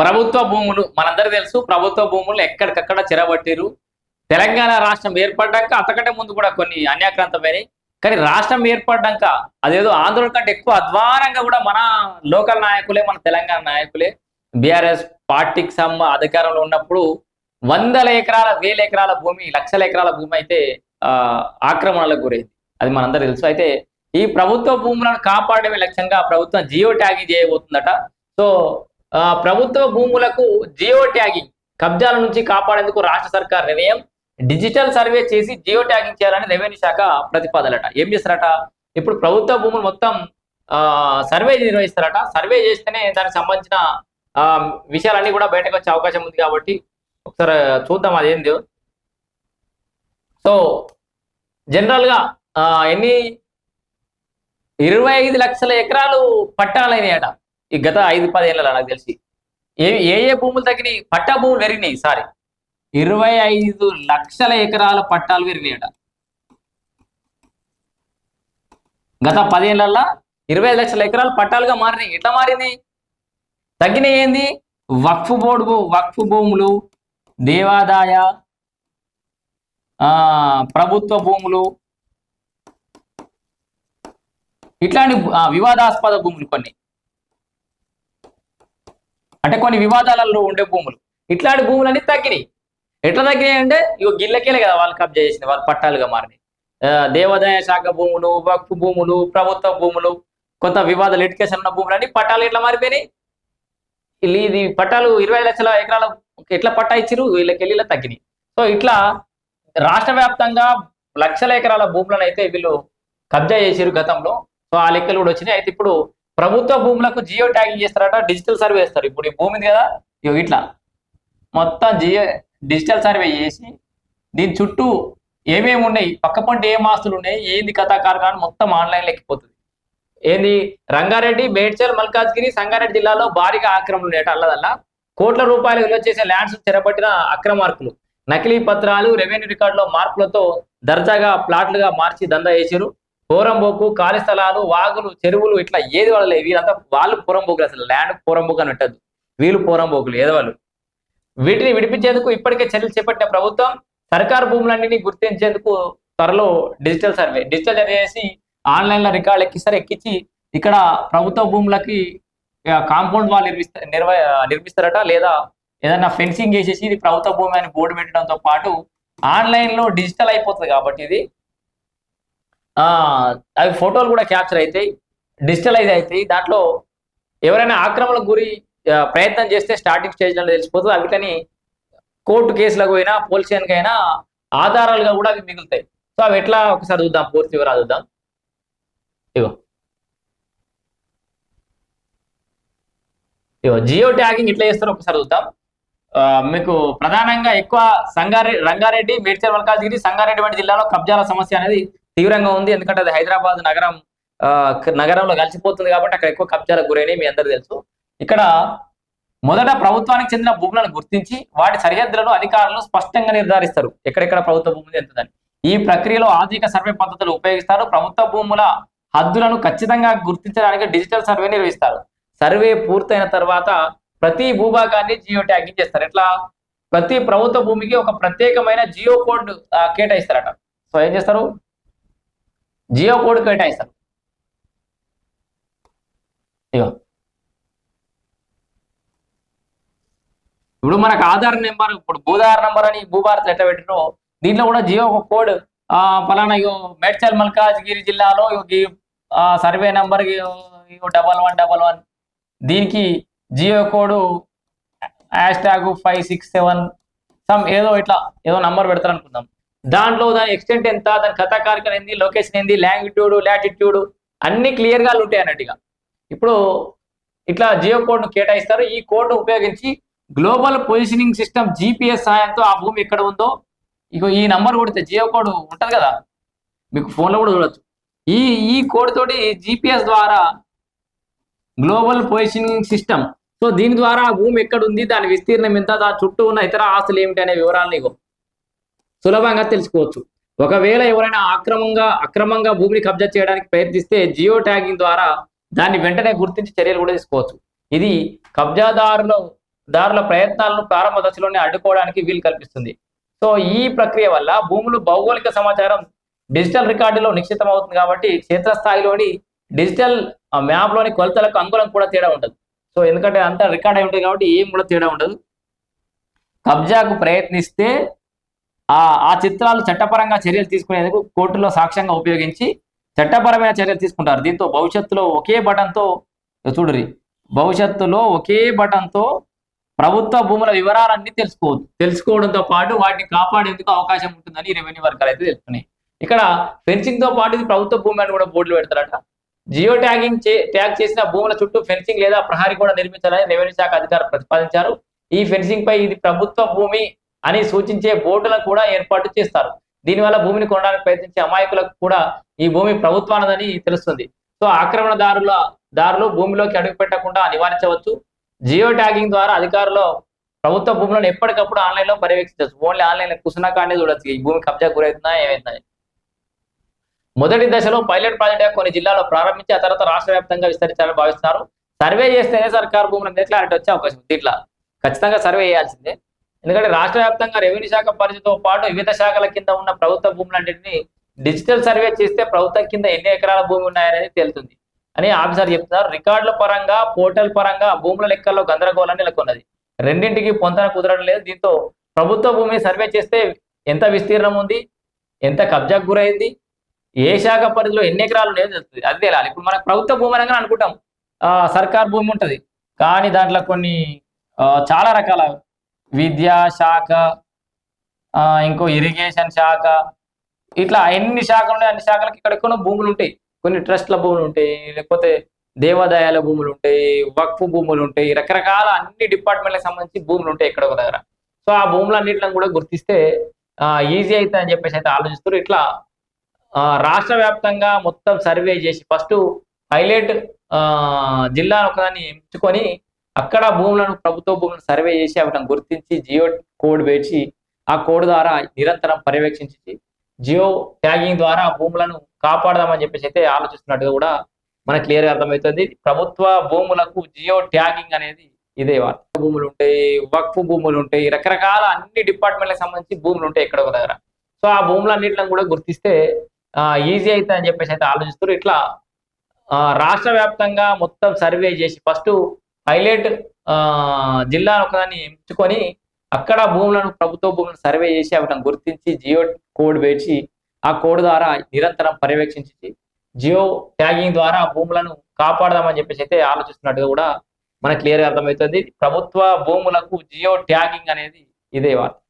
ప్రభుత్వ భూములు మనందరూ తెలుసు ప్రభుత్వ భూములు ఎక్కడికక్కడ చెరబట్టిరు. తెలంగాణ రాష్ట్రం ఏర్పడ్డాక అంతకంటే ముందు కూడా కొన్ని అన్యాక్రాంతమైనవి కానీ రాష్ట్రం ఏర్పడ్డాక అదేదో ఆందోళన కంటే ఎక్కువ అధ్వానంగా కూడా మన లోకల్ నాయకులే మన తెలంగాణ నాయకులే బీఆర్ఎస్ పార్టీకి సంబ అధికారంలో ఉన్నప్పుడు వందల ఎకరాల వేల ఎకరాల భూమి లక్షల ఎకరాల భూమి అయితే ఆక్రమణలకు గురైంది. అది మనందరూ తెలుసు. అయితే ఈ ప్రభుత్వ భూములను కాపాడమే లక్ష్యంగా ప్రభుత్వం జియో ట్యాగింగ్ చేయబోతుందట. సో ప్రభుత్వ భూములకు జియో ట్యాగింగ్. కబ్జాల నుంచి కాపాడేందుకు రాష్ట్ర సర్కార్ నిర్ణయం. డిజిటల్ సర్వే చేసి జియో ట్యాగింగ్ చేయాలని రెవెన్యూ శాఖ ప్రతిపాదనట ఏం చేస్తారట? ఇప్పుడు ప్రభుత్వ భూములు మొత్తం ఆ సర్వే నిర్వహిస్తారట. సర్వే చేస్తేనే దానికి సంబంధించిన ఆ విషయాలన్నీ కూడా బయటకు వచ్చే అవకాశం ఉంది కాబట్టి ఒకసారి చూద్దాం అదేంది సో జనరల్గా ఎన్ని? ఇరవై ఐదు లక్షల ఎకరాలు పట్టాలైనాయట. ఈ గత ఐదు పదేళ్ళ నాకు తెలిసి. ఏ ఏ ఏ భూములు తగ్గినాయి? పట్టా భూములు పెరిగినాయి సారీ ఇరవై ఐదు లక్షల ఎకరాల పట్టాలు పెరిగినాయట. గత పదేళ్ళలో ఇరవై ఐదు లక్షల ఎకరాలు పట్టాలుగా మారినాయి. ఎట్లా మారింది? తగ్గినాయి ఏంది? వక్ఫ్ బోర్డు వక్ఫ్ భూములు దేవాదాయ ఆ ప్రభుత్వ భూములు ఇట్లాంటి ఆ, వివాదాస్పద భూములు కొన్ని. అంటే కొన్ని వివాదాలలో ఉండే భూములు. ఇట్లాంటి భూములన్నీ తగ్గినాయి. ఎట్లా తగ్గినాయి అంటే ఇగో గిల్లకేలే కదా వాళ్ళు కబ్జా చేసింది వాళ్ళు పట్టాలుగా మారినాయి. దేవాదాయ శాఖ భూములు వక్ఫ్ భూములు ప్రభుత్వ భూములు కొంత వివాద లిటికేషన్ ఉన్న భూములు అన్ని పట్టాలు ఎట్లా మారిపోయినాయి? ఇది పట్టాలు ఇరవై లక్షల ఎకరాల ఎట్లా పట్టా ఇచ్చిరు వీళ్ళకి వెళ్ళి ఇలా తగ్గినాయి. సో ఇట్లా రాష్ట్ర వ్యాప్తంగా లక్షల ఎకరాల భూములను అయితే వీళ్ళు కబ్జా చేసారు గతంలో. సో ఆ లెక్కలు కూడా వచ్చినాయి. అయితే ఇప్పుడు ప్రభుత్వ భూములకు జియో ట్యాగింగ్ చేస్తారట డిజిటల్ సర్వే చేస్తారు. ఇప్పుడు ఈ భూమి కదా ఇట్లా. మొత్తం జియో డిజిటల్ సర్వే చేసి దీని చుట్టూ ఏమేమి ఉన్నాయి పక్క పంట ఏం ఆస్తులు ఉన్నాయి ఏంది కథా కార్ఖాన మొత్తం ఆన్లైన్ ఎక్కిపోతుంది ఏంది రంగారెడ్డి మేడ్చల్ మల్కాజ్గిరి సంగారెడ్డి జిల్లాలో భారీగా ఆక్రమణలు ఉన్నాయట అల్లదల్లా. కోట్ల రూపాయలు విలువ చేసే ల్యాండ్స్ చెరపట్టిన అక్రమార్కులు. నకిలీ పత్రాలు రెవెన్యూ రికార్డులో మార్పులతో దర్జాగా ప్లాట్లుగా మార్చి దందా వేసారు పోరంబోకు ఖాళీ స్థలాలు వాగులు చెరువులు ఇట్లా ఏది వాళ్ళు వీళ్ళంతా వాళ్ళు పోరంబోకులు అసలు. ల్యాండ్ పోరంబోకు అని ఉంటుంది వీళ్ళు పోరంబోకులు ఏదవాళ్ళు. వీటిని విడిపించేందుకు ఇప్పటికే చర్యలు చేపట్టిన ప్రభుత్వం సర్కారు భూములన్నింటినీ గుర్తించేందుకు త్వరలో డిజిటల్ సర్వే డిజిటల్ సర్వే చేసి ఆన్లైన్లో రికార్డు ఎక్కిస్తారు ఎక్కించి ఇక్కడ ప్రభుత్వ భూములకి కాంపౌండ్ వాళ్ళు నిర్మిస్తా నిర్వ నిర్మిస్తారట లేదా ఏదైనా ఫెన్సింగ్ చేసేసి ఇది ప్రభుత్వ భూమి అని బోర్డు పెట్టడంతో పాటు ఆన్లైన్లో డిజిటల్ అయిపోతుంది కాబట్టి ఇది. అవి ఫోటోలు కూడా క్యాప్చర్ అవుతాయి డిజిటలైజ్ అవుతాయి దాంట్లో ఎవరైనా ఆక్రమణకు గురి ప్రయత్నం చేస్తే స్టార్టింగ్ స్టేజ్లో తెలిసిపోతుంది. అందుకని కోర్టు కేసులకు అయినా పోలీసులకు అయినా ఆధారాలుగా కూడా అవి మిగులుతాయి. సో అవి ఎట్లా ఒకసారి చూద్దాం పూర్తి వివరాలు చూద్దాం. ఇగో. ఇగో జియో ట్యాగింగ్ ఇట్లా చేస్తారో ఒకసారి చూద్దాం. మీకు ప్రధానంగా ఎక్కువ సంగారెడ్డి రంగారెడ్డి మేడ్చల్ మల్కాజ్గిరి సంగారెడ్డి వంటి జిల్లాలో కబ్జాల సమస్య అనేది తీవ్రంగా ఉంది. ఎందుకంటే అది హైదరాబాద్ నగరం ఆ, నగరంలో కలిసిపోతుంది కాబట్టి అక్కడ ఎక్కువ కబ్జాలకు గురైనవి మీ అందరికీ తెలుసు. ఇక్కడ మొదట ప్రభుత్వానికి చెందిన భూములను గుర్తించి వాటి సరిహద్దులను అధికారులు స్పష్టంగా నిర్ధారిస్తారు. ఎక్కడెక్కడ ప్రభుత్వ భూములు ఎంతదని. ఈ ప్రక్రియలో ఆధునిక సర్వే పద్ధతులు ఉపయోగిస్తారు. ప్రభుత్వ భూముల హద్దులను ఖచ్చితంగా గుర్తించడానికి డిజిటల్ సర్వే నిర్వహిస్తారు. సర్వే పూర్తయిన తర్వాత ప్రతి భూభాగాన్ని జియో ట్యాగింగ్ చేస్తారు. ఎట్లా? ప్రతి ప్రభుత్వ భూమికి ఒక ప్రత్యేకమైన జియో కోడ్ కేటాయిస్తారట. సో ఏం చేస్తారు? జియో కోడ్ కేటాయిస్తారు. ఇగో. ఇప్పుడు మనకు ఆధార్ నెంబర్ ఇప్పుడు భూధార్ నెంబర్ అని భూభారత్ ఎట్లా పెట్టినో దీంట్లో కూడా జియో కోడ్ ఆ పలానా ఇగో మేడ్చల్ మల్కాజ్గిరి జిల్లాలో ఈ, survey number double one double one. దీనికి geo code hash tag five six seven some ఏదో ఇట్లా ఏదో నంబర్ పెడతారు అనుకుందాం దాంట్లో దాని ఎక్స్టెంట్ ఎంత దాని కథా కార్యక్రమం ఏంది లొకేషన్ ఏంది లాంగిట్యూడ్ లాటిట్యూడ్ అన్ని క్లియర్గా ఉంటాయి అన్నట్టుగా. ఇప్పుడు ఇట్లా జియో కోడ్ను కేటాయిస్తారు. ఈ కోడ్ను ఉపయోగించి గ్లోబల్ పొజిషనింగ్ సిస్టమ్ జిపిఎస్ సహాయంతో ఆ భూమి ఎక్కడ ఉందో ఇగో ఈ నంబర్ కొడితే జియో కోడ్ ఉంటుంది కదా మీకు ఫోన్లో లో కూడా చూడొచ్చు. ఈ ఈ కోడ్ తోటి జిపిఎస్ ద్వారా గ్లోబల్ పొజిషనింగ్ సిస్టమ్ సో దీని ద్వారా ఆ భూమి ఎక్కడ ఉంది దాని విస్తీర్ణం ఎంత దాని చుట్టూ ఉన్న ఇతర ఆస్తులు ఏమిటి అనే వివరాలను ఇగో సులభంగా తెలుసుకోవచ్చు. ఒకవేళ ఎవరైనా ఆక్రమంగా అక్రమంగా భూమిని కబ్జా చేయడానికి ప్రయత్నిస్తే జియో ట్యాగింగ్ ద్వారా దాన్ని వెంటనే గుర్తించి చర్యలు కూడా తీసుకోవచ్చు. ఇది కబ్జాదారుల దారుల ప్రయత్నాలను ప్రారంభ దశలోనే అడ్డుకోవడానికి వీలు కల్పిస్తుంది. సో ఈ ప్రక్రియ వల్ల భూములు భౌగోళిక సమాచారం డిజిటల్ రికార్డులో నిక్షితం అవుతుంది కాబట్టి క్షేత్రస్థాయిలోని డిజిటల్ మ్యాప్లోని కొలతలకు అంగుళం కూడా తేడా ఉండదు. సో ఎందుకంటే అంతా రికార్డ్ అయి ఉంటుంది కాబట్టి ఏం కూడా తేడా ఉండదు. కబ్జాకు ప్రయత్నిస్తే ఆ ఆ చిత్రాలు చట్టపరంగా చర్యలు తీసుకునేందుకు కోర్టులో సాక్ష్యంగా ఉపయోగించి చట్టపరమైన చర్యలు తీసుకుంటారు. దీంతో భవిష్యత్తులో ఒకే బటన్తో చూడరి భవిష్యత్తులో ఒకే బటన్తో ప్రభుత్వ భూముల వివరాలన్నీ తెలుసుకోవచ్చు తెలుసుకోవడంతో పాటు వాటిని కాపాడేందుకు అవకాశం ఉంటుందని రెవెన్యూ వర్గాలు అయితే తెలుస్తున్నాయి ఇక్కడ ఫెన్సింగ్తో పాటు ఇది ప్రభుత్వ భూమి అని కూడా బోర్డులు పెడతారట. జియో ట్యాగింగ్ చే ట్యాగ్ చేసిన భూముల చుట్టూ ఫెన్సింగ్ లేదా ప్రహారీ కూడా నిర్మించాలని రెవెన్యూ శాఖ అధికారులు ప్రతిపాదించారు. ఈ ఫెన్సింగ్ పై ఇది ప్రభుత్వ భూమి అని సూచించే బోర్డులను కూడా ఏర్పాటు చేస్తారు. దీనివల్ల భూమిని కొనడానికి ప్రయత్నించే అమాయకులకు కూడా ఈ భూమి ప్రభుత్వానదని తెలుస్తుంది. సో ఆక్రమణదారుల దారులు భూమిలోకి అడుగు పెట్టకుండా నివారించవచ్చు. జియో ట్యాగింగ్ ద్వారా అధికారులు ప్రభుత్వ భూములను ఎప్పటికప్పుడు ఆన్లైన్లో పర్యవేక్షించవచ్చు. ఓన్లీ ఆన్లైన్ కుసునా కాడే చూడొచ్చు. ఈ భూమి కబ్జా గురవుతుందా ఏమైందా మొదటి దశలో పైలట్ ప్రాజెక్ట్ కొన్ని జిల్లాలో ప్రారంభించి ఆ తర్వాత రాష్ట్ర వ్యాప్తంగా విస్తరించాలని భావిస్తున్నారు సర్వే చేస్తేనే సర్కారు భూముల మీద క్లారిటీ వచ్చే అవకాశం ఉంది. ఇట్లా ఖచ్చితంగా సర్వే చేయాల్సిందే. ఎందుకంటే రాష్ట్ర వ్యాప్తంగా రెవెన్యూ శాఖ పరిధితో పాటు వివిధ శాఖల కింద ఉన్న ప్రభుత్వ భూములన్నింటినీ డిజిటల్ సర్వే చేస్తే ప్రభుత్వం కింద ఎన్ని ఎకరాల భూమి ఉన్నాయనేది తేలుతుంది అని ఆఫీసర్ చెప్తున్నారు. రికార్డుల పరంగా పోర్టల్ పరంగా భూముల లెక్కల్లో గందరగోళాన్ని నెలకొన్నది. రెండింటికి పొంతన కుదరడం లేదు. దీంతో ప్రభుత్వ భూమి సర్వే చేస్తే ఎంత విస్తీర్ణం ఉంది? ఎంత కబ్జాకు గురైంది? ఏ శాఖ పరిధిలో ఎన్ని ఎకరాలు ఉన్నాయో తెలుస్తుంది. అది తేలాలి. ఇప్పుడు మనకు ప్రభుత్వ భూమి అనగానే అనుకుంటాం సర్కార్ భూమి ఉంటుంది. కానీ దాంట్లో కొన్ని చాలా రకాల విద్యా శాఖ ఇంకో ఇరిగేషన్ శాఖ ఇట్లా ఎన్ని శాఖలు ఉన్నాయి అన్ని శాఖలకు ఇక్కడ కొన్ని భూములు ఉంటాయి. కొన్ని ట్రస్ట్ల భూములు ఉంటాయి లేకపోతే దేవాదాయాల భూములు ఉంటాయి వక్ఫ్ భూములు ఉంటాయి రకరకాల అన్ని డిపార్ట్మెంట్లకు సంబంధించి భూములు ఉంటాయి ఇక్కడ ఒక దగ్గర. సో ఆ భూములన్నింటిని కూడా గుర్తిస్తే ఈజీ అవుతుంది అని చెప్పేసి అయితే ఆలోచిస్తారు ఇట్లా ఆ, రాష్ట్ర వ్యాప్తంగా మొత్తం సర్వే చేసి ఫస్ట్ హైలైట్ జిల్లా ఒకదాన్ని ఎంచుకొని అక్కడ భూములను ప్రభుత్వ భూములను సర్వే చేసి వాటిని గుర్తించి జియో కోడ్ వేసి ఆ కోడ్ ద్వారా నిరంతరం పర్యవేక్షించి జియో ట్యాగింగ్ ద్వారా భూములను కాపాడదామని చెప్పేసి అయితే ఆలోచిస్తున్నట్టుగా కూడా మనకు క్లియర్గా అర్థమవుతుంది. ప్రభుత్వ భూములకు జియో ట్యాగింగ్ అనేది ఇదే వార్త. భూములు ఉంటాయి వక్ఫ్ భూములు ఉంటాయి రకరకాల అన్ని డిపార్ట్మెంట్లకు సంబంధించి భూములు ఉంటాయి ఇక్కడ ఒక దగ్గర. సో ఆ భూములన్నింటిని కూడా గుర్తిస్తే ఈజీ అవుతుంది అని చెప్పేసి అయితే ఆలోచిస్తారు ఇట్లా ఆ, రాష్ట్ర వ్యాప్తంగా మొత్తం సర్వే చేసి ఫస్ట్ హైలైట్ జిల్లా ఒకదాన్ని ఎంచుకొని అక్కడ భూములను ప్రభుత్వ భూములను సర్వే చేసి వాటిని గుర్తించి జియో కోడ్ వేసి ఆ కోడ్ ద్వారా నిరంతరం పర్యవేక్షించి జియో ట్యాగింగ్ ద్వారా భూములను కాపాడదామని చెప్పేసి అయితే ఆలోచిస్తున్నట్టుగా కూడా మనకు క్లియర్గా అర్థమవుతుంది. ప్రభుత్వ భూములకు జియో ట్యాగింగ్ అనేది ఇదే వార్త.